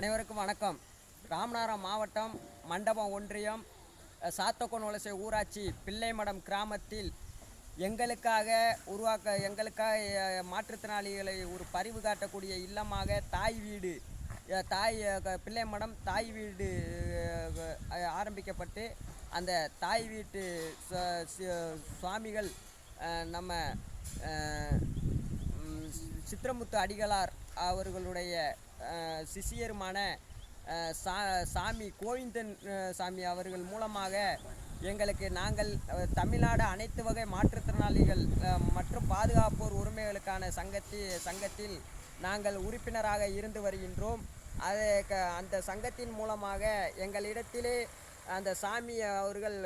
அனைவருக்கும் வணக்கம். ராமநாதபுரம் மாவட்டம் மண்டபம் ஒன்றியம் அஹ், சாத்தோக்கன் வலசை ஊராட்சி பிள்ளைமடம் கிராமத்தில் எங்களுக்காக உருவாக்க எங்களுக்காக மாற்றுத்திறனாளிகளை ஒரு பரிவு காட்டக்கூடிய இல்லமாக தாய் வீடு தாய் பிள்ளை மடம் தாய் வீடு ஆரம்பிக்கப்பட்டு அந்த தாய் வீட்டு ச- சுவாமிகள் நம்ம சித்திரமுத்து அடிகளார் அவர்களுடைய சிஷியருமான சா சாமி கோவிந்தன் சாமி அவர்கள் மூலமாக எங்களுக்கு நாங்கள் தமிழ்நாடு அனைத்து வகை மாற்றுத்திறனாளிகள் மற்றும் பாதுகாப்போர் உரிமைகளுக்கான சங்கத்தி சங்கத்தில் நாங்கள் உறுப்பினராக இருந்து வருகின்றோம். அது க- அந்த சங்கத்தின் மூலமாக எங்களிடத்திலே அந்த சாமி அவர்கள்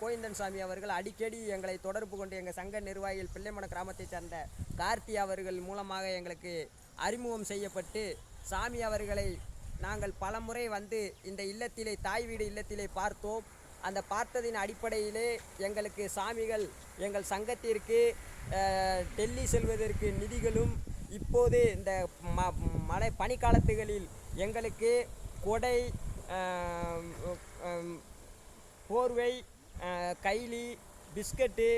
கோவிந்தன் சாமி அவர்கள் அடிக்கடி எங்களை தொடர்பு கொண்டு எங்கள் சங்க நிர்வாகிகள் பிள்ளைமன கிராமத்தைச் சேர்ந்த கார்த்தி அவர்கள் மூலமாக எங்களுக்கு அறிமுகம் செய்யப்பட்டு சாமி அவர்களை நாங்கள் பலமுறை வந்து இந்த இல்லத்திலே தாய் வீடு இல்லத்திலே பார்த்தோம். அந்த பார்த்ததின் அடிப்படையிலே எங்களுக்கு சாமிகள் எங்கள் சங்கத்திற்கு டெல்லி செல்வதற்கு நிதிகளும் இப்போது இந்த ம மழை பனிக்காலத்துகளில் எங்களுக்கு கொடை போர்வை கைலி பிஸ்கட்டு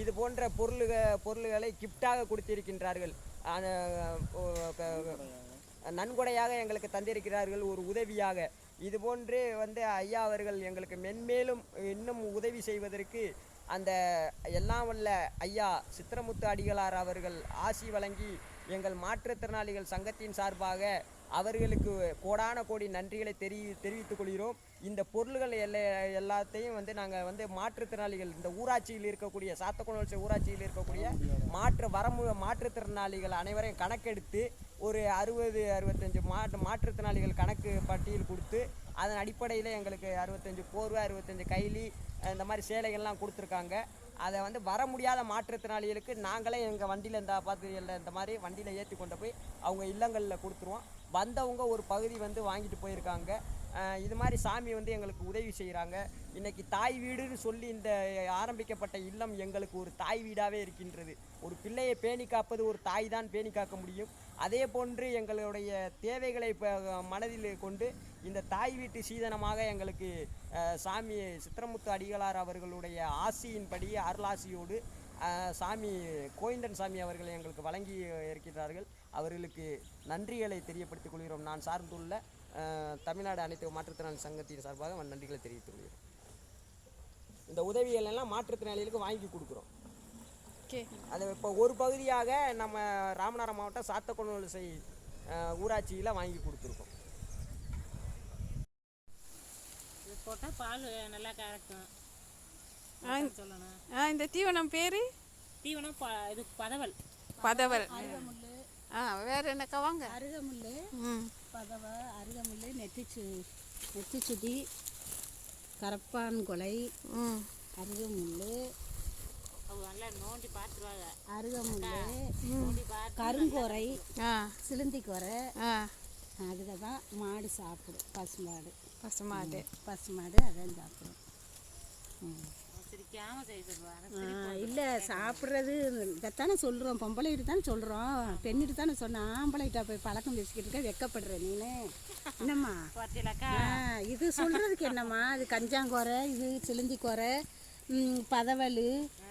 இது போன்ற பொருளுக பொருள்களை கிஃப்டாக கொடுத்திருக்கின்றார்கள். நன்கொடையாக எங்களுக்கு தந்திருக்கிறார்கள் ஒரு உதவியாக. இதுபோன்று வந்து ஐயா அவர்கள் எங்களுக்கு மென்மேலும் இன்னும் உதவி செய்வதற்கு அந்த எல்லாம் வல்ல ஐயா சித்திரமுத்து அடிகளார் அவர்கள் ஆசி வழங்கி எங்கள் மாற்றுத்திறனாளிகள் சங்கத்தின் சார்பாக அவர்களுக்கு கோடான கோடி நன்றிகளை தெரி தெரிவித்துக் கொள்கிறோம். இந்த பொருள்கள் எல்லா எல்லாத்தையும் வந்து நாங்கள் வந்து மாற்றுத்திறனாளிகள் இந்த ஊராட்சியில் இருக்கக்கூடிய சாத்தக்குளம் ஊராட்சியில் இருக்கக்கூடிய மாற்று வரமு மாற்றுத்திறனாளிகள் அனைவரையும் கணக்கெடுத்து ஒரு அறுபது அறுபத்தஞ்சு மாற்று மாற்றுத்திறனாளிகள் கணக்கு பட்டியல் கொடுத்து அதன் அடிப்படையில் எங்களுக்கு அறுபத்தஞ்சு போர்வை அறுபத்தஞ்சு கைலி இந்த மாதிரி சேலைகள்லாம் கொடுத்துருக்காங்க. அதை வந்து வர முடியாத மாற்றுத்திறனாளிகளுக்கு நாங்களே எங்கள் வண்டியில் இந்த பார்த்து இந்த மாதிரி வண்டியில் ஏற்றி கொண்டு போய் அவங்க இல்லங்களில் கொடுத்துருவோம். வந்தவங்க ஒரு பகுதி வந்து வாங்கிட்டு போயிருக்காங்க. இது மாதிரி சாமி வந்து எங்களுக்கு உதவி செய்கிறாங்க இன்றைக்கி தாய் வீடுன்னு சொல்லி இந்த ஆரம்பிக்கப்பட்ட இல்லம் எங்களுக்கு ஒரு தாய் வீடாகவே இருக்கின்றது. ஒரு பிள்ளையை பேணி காப்பது ஒரு தாய் தான் பேணி காக்க முடியும். அதே போன்று எங்களுடைய தேவைகளை இப்போ மனதில் கொண்டு இந்த தாய் வீட்டு சீதனமாக எங்களுக்கு சாமி சித்திரமுத்து அடிகளார் அவர்களுடைய ஆசியின்படி அருளாசியோடு சாமி கோவிந்தன் சாமி அவர்கள் எங்களுக்கு வழங்கி இருக்கிறார்கள். அவர்களுக்கு நன்றிகளை தெரியப்படுத்திக் கொள்கிறோம். நான் சார்ந்துள்ள தமிழ்நாடு அனைத்து மாற்றுத்திறனாளி சங்கத்தின் சார்பாக நன்றிகளை தெரிவித்துக் கொள்கிறோம் இந்த உதவிகள் எல்லாம் மாற்றுத்திறனாளிகளுக்கு வாங்கி கொடுக்குறோம். ஓகே. அது இப்போ ஒரு பகுதியாக நம்ம ராமநாதபுரம் மாவட்டம் சாத்தக்குளசை ஊராட்சியில் வாங்கி கொடுத்துருக்கோம். போட்டால் பால் நல்லா கறக்கும். இந்த- சொல்லணும் ஆ இந்த தீவனம் பேர்? தீவனம் ப இது பதவல். பதவல். ஆ வேற என்னக்கா வாங்க. அருகமுல்லு ம். பதவ அருகமுல்லு நெத்திச்சு நெத்திச்சுடி கரப்பான் கொலை நல்லா நோண்டி பார்த்துருவாங்க. பார்த்து கருங்கோரை. ஆ. சிலந்திக்கோரை. ஆ. அதுக தான் மாடு சாப்பிடும். பசுமாடு. பசுமாடு. பசுமாடு அதான் சாப்பிடும். ம். இல்லை சாப்பிட்றது இதைத்தானே சொல்கிறோம் பொம்பளைகிட்ட தானே சொல்கிறோம் பெண்ணிட்டு தானே சொன்னேன் ஆம்பளைகிட்ட போய் பழக்கம் பேசிக்கிட்டு இருக்க வெக்கப்படுற நீனு. என்னம்மா? இது சொல்றதுக்கு என்னம்மா? இது கஞ்சாங்கோரை இது சிலந்திக்கோரை ம், பதவல்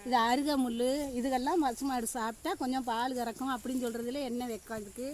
இது அருகமுள் இதுகெல்லாம் பசுமாடு சாப்பிட்டா கொஞ்சம் பால் கறக்கும் அப்படின்னு சொல்றதுல என்ன வெக்கம் இதுக்கு